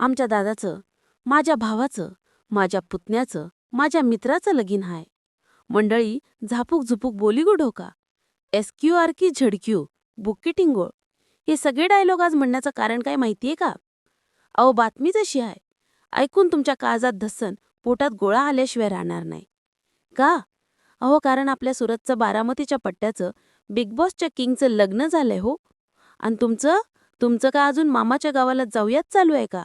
आमच्या दादाचं माझ्या भावाचं माझ्या पुतण्याचं माझ्या मित्राचं लगीन हाय. मंडळी झापूक झुपूक बोली गो हो ढोका एस क्यू आर की झडक्यू बुक्की टिंगोळ हे सगळे डायलॉग आज म्हणण्याचं कारण काय माहितीये का? अहो बातमीच अशी आहे ऐकून तुमच्या काळजात धस्सन पोटात गोळा आल्याशिवाय राहणार नाही. का? अहो कारण आपल्या सुरतचं बारामतीच्या पट्ट्याचं बिग बॉसच्या किंगचं लग्न झालंय हो. आणि तुमचं? तुमचं का अजून मामाच्या गावाला जाऊयाच चालू आहे का?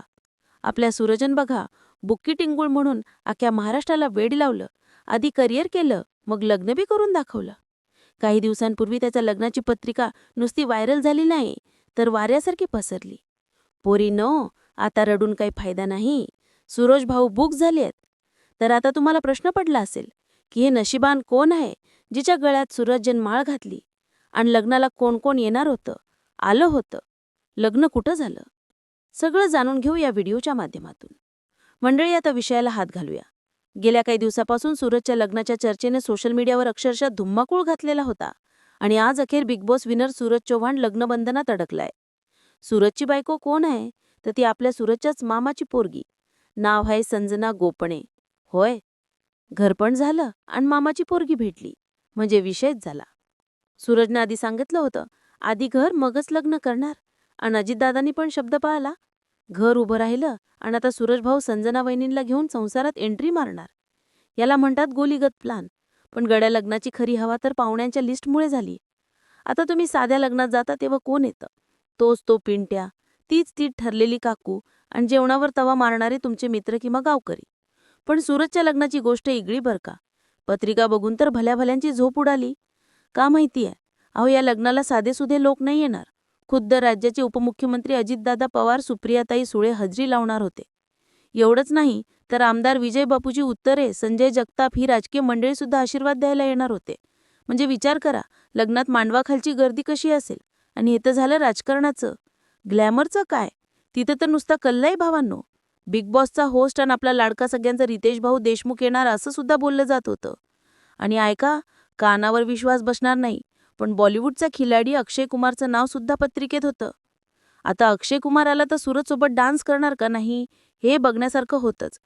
आपल्या सुरजन बघा बुक्की टिंगूळ म्हणून अख्ख्या महाराष्ट्राला वेड लावलं. आधी करिअर केलं मग लग्न बी करून दाखवलं. काही दिवसांपूर्वी त्याच्या लग्नाची पत्रिका नुसती व्हायरल झाली नाही तर वाऱ्यासारखी पसरली. पोरी नो आता रडून काही फायदा नाही. सुरोज भाऊ बुक झालेत. तर आता तुम्हाला प्रश्न पडला असेल की हे नशिबान कोण आहे जिच्या गळ्यात सूरजन माळ घातली? आणि लग्नाला कोण कोण येणार होतं? आलं होतं. लग्न कुठं झालं? सगळं जाणून घेऊ या व्हिडिओच्या माध्यमातून. मंडळी आता विषयाला हात घालूया. गेल्या काही दिवसापासून सूरजच्या लग्नाच्या चर्चेने सोशल मीडियावर अक्षरशः धुम्माकूळ घातलेला होता आणि आज अखेर Bigg Boss winner Suraj Chavan लग्नबंधनात अडकलाय. सूरजची बायको कोण आहे? तर ती आपल्या सूरजच्याच मामाची पोरगी. नाव आहे संजना गोपणे. होय घर पण झालं आणि मामाची पोरगी भेटली. म्हणजे विषयच झाला. सूरजनं आधी सांगितलं होतं आधी घर मगच लग्न करणार. आणि अजितदादांनी पण शब्द पाळला. घर उभं राहिलं आणि आता सूरजभाऊ संजना वहिनींना घेऊन संसारात एंट्री मारणार. याला म्हणतात गोलीगत प्लान पण गड्या लग्नाची खरी हवा तर पाहुण्यांच्या लिस्टमुळे झाली. आता तुम्ही साध्या लग्नात जाता तेव्हा कोण येतं? तोच तो पिंट्या तीच ती ठरलेली काकू आणि जेवणावर तवा मारणारे तुमचे मित्र किंवा गावकरी. पण सूरजच्या लग्नाची गोष्ट इगळी बर का? पत्रिका बघून तर भल्या भल्यांची झोप उडाली. का माहितीये? अहो या लग्नाला साधेसुधे लोक नाही येणार. खुद्द राज्याचे उपमुख्यमंत्री अजितदादा पवार सुप्रियाताई सुळे हजरी लावणार होते. एवढंच नाही तर आमदार विजय बापूजी उत्तरे संजय जगताप ही राजकीय मंडळी सुद्धा आशीर्वाद द्यायला येणार होते. म्हणजे विचार करा लग्नात मांडवाखालची गर्दी कशी असेल? आणि हे तर झालं राजकारणाचं. ग्लॅमरचं काय? तिथं तर नुसता कल्लाही भावांनो. बिग बॉसचा होस्ट आणि आपला लाडका सगळ्यांचा रितेश भाऊ देशमुख येणार असं सुद्धा बोललं जात होतं. आणि ऐका कानावर विश्वास बसणार नाही. पण बॉलिवूडचा खिलाडी अक्षय कुमारचं नाव सुद्धा पत्रिकेत होतं. आता अक्षय कुमार आला तर सूरजसोबत डान्स करणार का नाही हे बघण्यासारखं होतंच.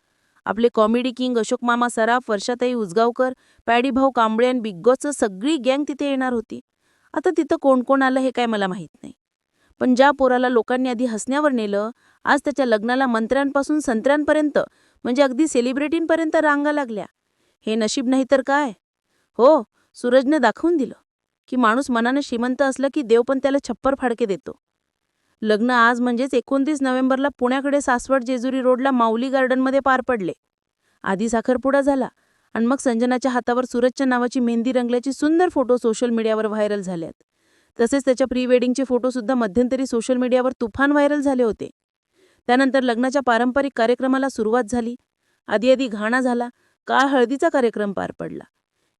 आपले कॉमेडी किंग अशोक मामा सराफ वर्षाताई उजगावकर पॅडी भाऊ कांबळे आणि बिग बॉसचं सगळी गँग तिथे येणार होती. आता तिथं कोण कोण आलं हे काय मला माहीत नाही. पण ज्या पोराला लोकांनी आधी हसण्यावर नेलं आज त्याच्या लग्नाला मंत्र्यांपासून संत्र्यांपर्यंत म्हणजे अगदी सेलिब्रिटींपर्यंत रांगा लागल्या. हे नशीब नाही तर काय? हो सूरजने दाखवून दिलं. की माणूस मनाने श्रीमंत असलं की देव पण त्याला छप्पर फाडके देतो. लग्न आज म्हणजेच एकोणतीस नोव्हेंबरला पुण्याकडे सासवड जेजुरी रोडला माऊली गार्डनमध्ये पार पडले. आधी साखरपुडा झाला आणि मग संजनाच्या हातावर सूरजच्या नावाची मेहंदी रंगल्याची सुंदर फोटो सोशल मीडियावर व्हायरल झाल्यात. तसेच त्याच्या प्री वेडिंगचे फोटोसुद्धा मध्यंतरी सोशल मीडियावर तुफान व्हायरल झाले होते. त्यानंतर लग्नाच्या पारंपरिक कार्यक्रमाला सुरुवात झाली. आधी आधी घाणा झाला. काळ हळदीचा कार्यक्रम पार पडला.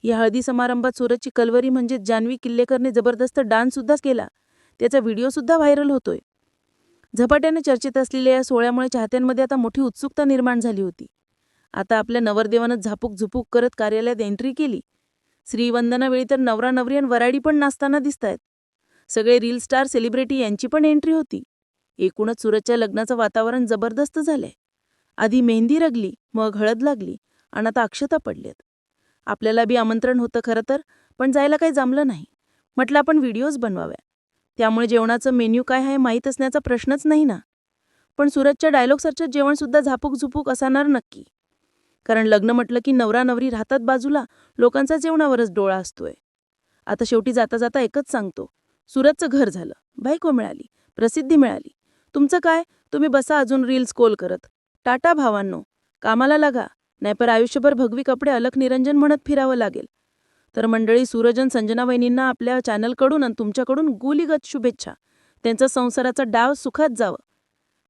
या हळदी समारंभात सूरजची कलवरी म्हणजेच जान्हवी किल्लेकरने जबरदस्त डान्ससुद्धा केला. त्याचा व्हिडिओसुद्धा व्हायरल होतोय. झपाट्याने चर्चेत असलेल्या या सोहळ्यामुळे चाहत्यांमध्ये आता मोठी उत्सुकता निर्माण झाली होती. आता आपल्या नवरदेवानं झापूक झुपूक करत कार्यालयात एंट्री केली. श्रीवंदनावेळी तर नवरा नवरी आणि वराडी पण नाचताना दिसतायत. सगळे रील स्टार सेलिब्रिटी यांची पण एंट्री होती. एकूणच सूरजच्या लग्नाचं वातावरण जबरदस्त झालंय. आधी मेहंदी रगली मग हळद लागली आणि आता अक्षता पडल्यात. आपल्याला बी आमंत्रण होतं खरं तर पण जायला काही जमलं नाही. म्हटलं आपण व्हिडिओज बनवाव्या. त्यामुळे जेवणाचं मेन्यू काय आहे माहीत असण्याचा प्रश्नच नाही ना. पण सूरजच्या डायलॉगसारखं जेवणसुद्धा झापूक झुपूक असणार नक्की. कारण लग्न म्हटलं की नवरा नवरी राहतात बाजूला लोकांचा जेवणावरच डोळा असतोय. आता शेवटी जाता जाता एकच सांगतो. सुरतचं घर झालं. बायको मिळाली. प्रसिद्धी मिळाली. तुमचं काय? तुम्ही बसा अजून रील्स कोल करत. टाटा भावांनो. कामाला लागा. नाहीपर आयुष्यभर भगवी कपडे अलक निरंजन म्हणत फिरावं लागेल. तर मंडळी सूरजन संजना वहिनींना आपल्या चॅनलकडून आणि तुमच्याकडून गुलीगत शुभेच्छा. त्यांचा संसाराचा डाव सुखात जावं.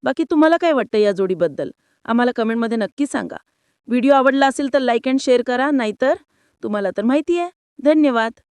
बाकी तुम्हाला काय वाटतं या जोडीबद्दल? आम्हाला कमेंटमध्ये नक्की सांगा. व्हिडिओ आवडला असेल तर लाईक अँड शेअर करा नाहीतर तुम्हाला तर माहिती आहे. धन्यवाद.